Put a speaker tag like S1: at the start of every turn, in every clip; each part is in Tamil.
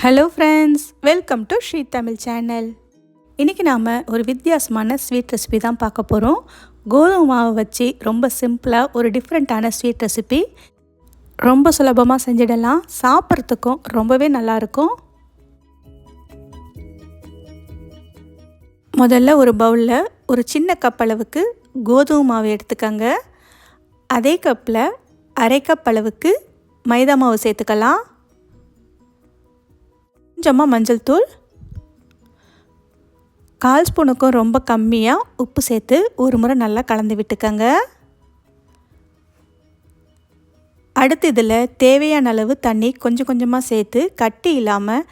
S1: Hello friends welcome to Sri Tamil channel இன்றைக்கி நாம் ஒரு வித்தியாசமான ஸ்வீட் ரெசிபி தான் பார்க்க போகிறோம் கோதுமை மாவு வச்சு ரொம்ப சிம்பிளாக ஒரு டிஃப்ரெண்ட்டான ஸ்வீட் ரெசிபி ரொம்ப சுலபமாக செஞ்சிடலாம். சாப்பிட்றதுக்கும் ரொம்பவே நல்லாயிருக்கும் முதல்ல ஒரு பவுலில் ஒரு சின்ன கப் அளவுக்கு கோதுமை மாவு எடுத்துக்கோங்க. அதே கப்பில் அரை கப் அளவுக்கு மைதா மாவு சேர்த்துக்கலாம். கொஞ்சமாக மஞ்சள் தூள். கால் ஸ்பூனுக்கும் ரொம்ப கம்மியாக உப்பு சேர்த்து ஒரு முறை நல்லா கலந்து விட்டுக்கங்க. அடுத்து இதில் தேவையான அளவு தண்ணி கொஞ்சம் கொஞ்சமாக சேர்த்து கட்டி இல்லாமல்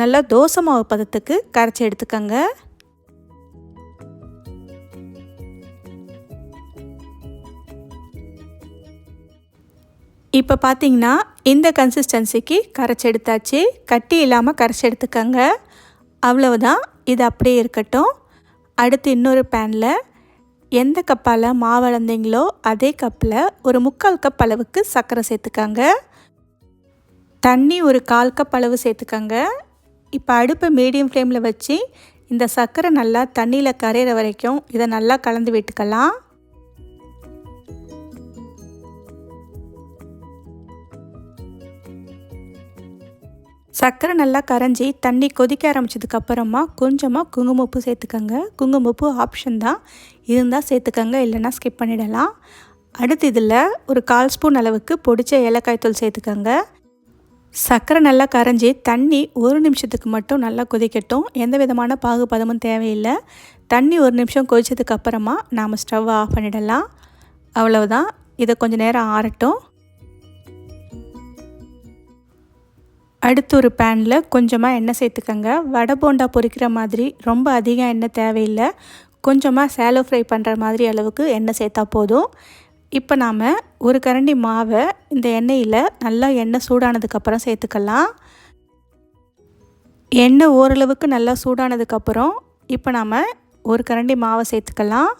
S1: நல்லா தோசை மாவு பதத்துக்கு கரைச்சி எடுத்துக்கங்க. இப்போ பார்த்தீங்கன்னா இந்த கன்சிஸ்டன்சிக்கு கரைச்சி எடுத்தாச்சு கட்டி இல்லாமல் கரைச்சி எடுத்துக்கோங்க அவ்வளவுதான். இது அப்படியே இருக்கட்டும். அடுத்து இன்னொரு பேனில் எந்த கப்பால் மாவு அளந்தீங்களோ அதே கப்பில் ஒரு முக்கால் கப் அளவுக்கு சர்க்கரை சேர்த்துக்கோங்க. தண்ணி ஒரு கால் கப் அளவு சேர்த்துக்கோங்க. இப்போ அடுப்பை மீடியம் ஃப்ளேமில் வச்சு இந்த சர்க்கரை நல்லா தண்ணியில் கரையிற வரைக்கும் இதை நல்லா கலந்து விட்டுக்கலாம். சர்க்கரை நல்லா கரைஞ்சி தண்ணி கொதிக்க ஆரம்பிச்சதுக்கப்புறமா கொஞ்சமாக குங்குமப்பு சேர்த்துக்கோங்க. குங்குமப்பு ஆப்ஷன் தான். இருந்தால் சேர்த்துக்கோங்க இல்லைன்னா ஸ்கிப் பண்ணிடலாம். அடுத்து இதில் ஒரு கால் ஸ்பூன் அளவுக்கு பொடிச்ச ஏலக்காய் தூள் சேர்த்துக்கோங்க. சர்க்கரை நல்லா கரைஞ்சி தண்ணி ஒரு நிமிஷத்துக்கு மட்டும் நல்லா கொதிக்கட்டும். எந்த விதமான பாகுபதமும் தேவையில்லை. தண்ணி ஒரு நிமிஷம் கொதிச்சதுக்கு அப்புறமா நாம் ஸ்டவ் ஆஃப் பண்ணிடலாம். அவ்வளவுதான். இதை கொஞ்சம் நேரம் ஆறட்டும். அடுத்து ஒரு பேனில் கொஞ்சமாக எண்ணெய் சேர்த்துக்கங்க. வடை போண்டா பொரிக்கிற மாதிரி ரொம்ப அதிகம் எண்ணெய் தேவையில்லை. கொஞ்சமாக சேலோ ஃப்ரை பண்ணுற மாதிரி அளவுக்கு எண்ணெய் சேர்த்தா போதும். இப்போ நாம் ஒரு கரண்டி மாவை இந்த எண்ணெயில் நல்லா எண்ணெய் சூடானதுக்கப்புறம் சேர்த்துக்கலாம். எண்ணெய் ஓரளவுக்கு நல்லா சூடானதுக்கப்புறம் இப்போ நாம் ஒரு கரண்டி மாவை சேர்த்துக்கலாம்.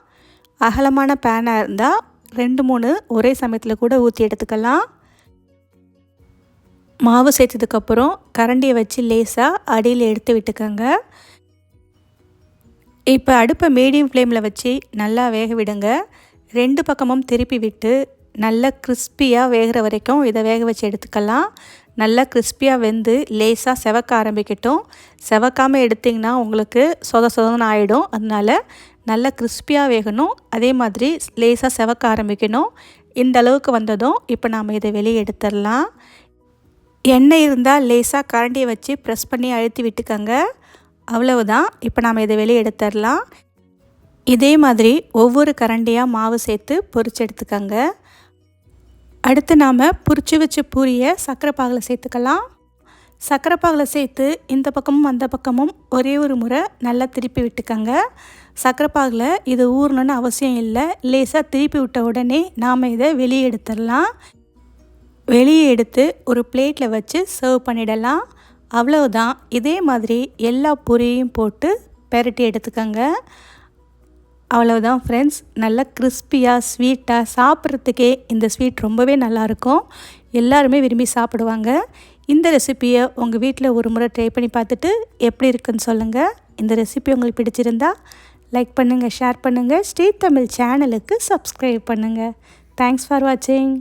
S1: அகலமான பேனாக இருந்தால் ரெண்டு மூணு ஒரே சமயத்தில் கூட ஊற்றி எடுத்துக்கலாம். மாவு சேர்த்ததுக்கப்புறம் கரண்டியை வச்சு லேசாக அடியில் எடுத்து விட்டுக்கோங்க. இப்போ அடுப்பை மீடியம் ஃப்ளேமில் வச்சு நல்லா வேக விடுங்க. ரெண்டு பக்கமும் திருப்பி விட்டு நல்லா கிறிஸ்பியாக வேகிற வரைக்கும் இதை வேக வச்சு எடுத்துக்கலாம். நல்லா கிறிஸ்பியாக வெந்து லேசாக செவக்க ஆரம்பிக்கட்டும். செவக்காமல் எடுத்திங்கன்னா உங்களுக்கு சொத சொதன்னு ஆகிடும் அதனால் நல்லா கிறிஸ்பியாக வேகணும். அதே மாதிரி லேசாக செவக்க ஆரம்பிக்கணும். இந்த அளவுக்கு வந்ததும் இப்போ நாம் இதை வெளியே எடுத்துடலாம். எண்ணெய் இருந்தால் லேசாக கரண்டியை வச்சு ப்ரெஸ் பண்ணி அழுத்தி விட்டுக்கோங்க. அவ்வளவுதான். இப்போ நாம் இதை வெளியே எடுத்துடலாம். இதே மாதிரி ஒவ்வொரு கரண்டியாக மாவு சேர்த்து பொரிச்சு எடுத்துக்கோங்க. அடுத்து நாம் பொரிச்சு வச்ச பூரியை சர்க்கரை பாகில் சேர்த்துக்கலாம். சர்க்கரை பாகில் சேர்த்து இந்த பக்கமும் அந்த பக்கமும் ஒரே ஒரு முறை நல்லா திருப்பி விட்டுக்கோங்க. சர்க்கரை பாகில் இது ஊறணுன்னு அவசியம் இல்லை. லேசாக திருப்பி விட்ட உடனே நாம் இதை வெளியே எடுத்துடலாம். வெளியே எடுத்து ஒரு பிளேட்டில் வச்சு சர்வ் பண்ணிடலாம். அவ்வளவுதான். இதே மாதிரி எல்லா பொரியையும் போட்டு பெரட்டி எடுத்துக்கோங்க. அவ்வளவுதான் ஃப்ரெண்ட்ஸ் நல்லா கிறிஸ்பியாக ஸ்வீட்டாக சாப்பிட்றதுக்கே இந்த ஸ்வீட் ரொம்பவே நல்லாயிருக்கும். எல்லாருமே விரும்பி சாப்பிடுவாங்க. இந்த ரெசிப்பியை உங்கள் வீட்டில் ஒரு முறை ட்ரை பண்ணி பார்த்துட்டு எப்படி இருக்குன்னு சொல்லுங்கள் இந்த ரெசிபி உங்களுக்கு பிடிச்சிருந்தா லைக் பண்ணுங்கள் ஷேர் பண்ணுங்கள் ஸ்ரீ தமிழ் சேனலுக்கு சப்ஸ்கிரைப் பண்ணுங்கள் தேங்க்ஸ் ஃபார் வாட்சிங்